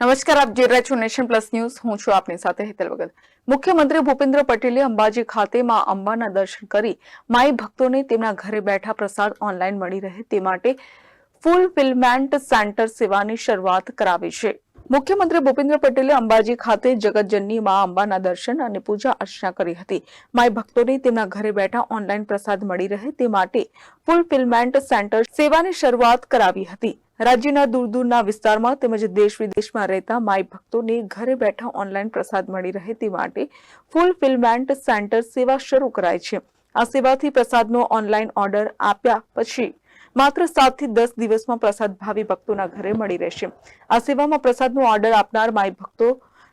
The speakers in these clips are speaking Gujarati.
નમસ્કાર, આપ જોઈ રહ્યા છો નેશન પ્લસ ન્યૂઝ. હું છું આપની સાથે હેતલ વગર મુખ્યમંત્રી ભૂપેન્દ્ર પટેલે અંબાજી ખાતે માં અંબાના દર્શન કરી માઈ ભક્તોને તેમના ઘરે બેઠા પ્રસાદ ઓનલાઈન મળી રહે તે માટે ફૂલફિલમેન્ટ સેન્ટર સેવાની શરૂઆત કરાવી છે. મુખ્યમંત્રી ભૂપેન્દ્ર પટેલે અંબાજી ખાતે જગતજનની મા અંબાના દર્શન અને પૂજા અર્ચના કરી હતી. માઈ ભક્તોને તેમના ઘરે બેઠા ઓનલાઈન પ્રસાદ મળી રહે તે માટે ફૂલફિલમેન્ટ સેન્ટર સેવાની શરૂઆત કરાવી હતી. રાજ્યના દૂર દૂરના વિસ્તારમાં તેમજ દેશ વિદેશમાં રહેતા માઈ ભક્તોને ઘરે બેઠા ઓનલાઈન પ્રસાદ મળી રહે તે માટે ફૂલફિલમેન્ટ સેન્ટર સેવા શરૂ કરાઈ છે. આ સેવાથી પ્રસાદનો ઓનલાઈન ઓર્ડર આપ્યા પછી માત્ર સાતથી દસ દિવસમાં પ્રસાદ ભાવિ ભક્તોના ઘરે મળી રહેશે. આ સેવામાં પ્રસાદનો ઓર્ડર આપનાર માઈ ભક્તો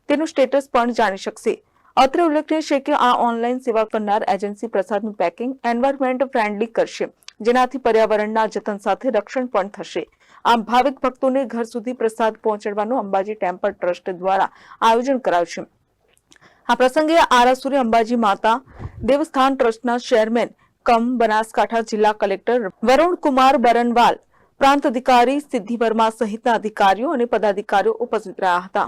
તેનું સ્ટેટસ પણ જાણી શકશે. અત્રે ઉલ્લેખનીય છે કે આ ઓનલાઈન સેવા કરનાર એજન્સી પ્રસાદનું પેકિંગ એન્વાયરમેન્ટ ફ્રેન્ડલી કરશે, જેનાથી પર્યાવરણના જતન સાથે રક્ષણ પણ થશે. આમ ભાવિક ભક્તોને ઘર સુધી પ્રસાદ પહોંચાડવાનું અંબાજી ટેમ્પલ ટ્રસ્ટ દ્વારા આયોજન કરાયું છે આ પ્રસંગે આરાસુરી અંબાજી માતા દેવસ્થાન ટ્રસ્ટના ચેરમેન કમ બનાસકાંઠા જિલ્લા કલેક્ટર વરુણ કુમાર બરનવાલ, પ્રાંત અધિકારી સિદ્ધિ વર્મા સહિતના અધિકારીઓ અને પદાધિકારીઓ ઉપસ્થિત રહ્યા હતા.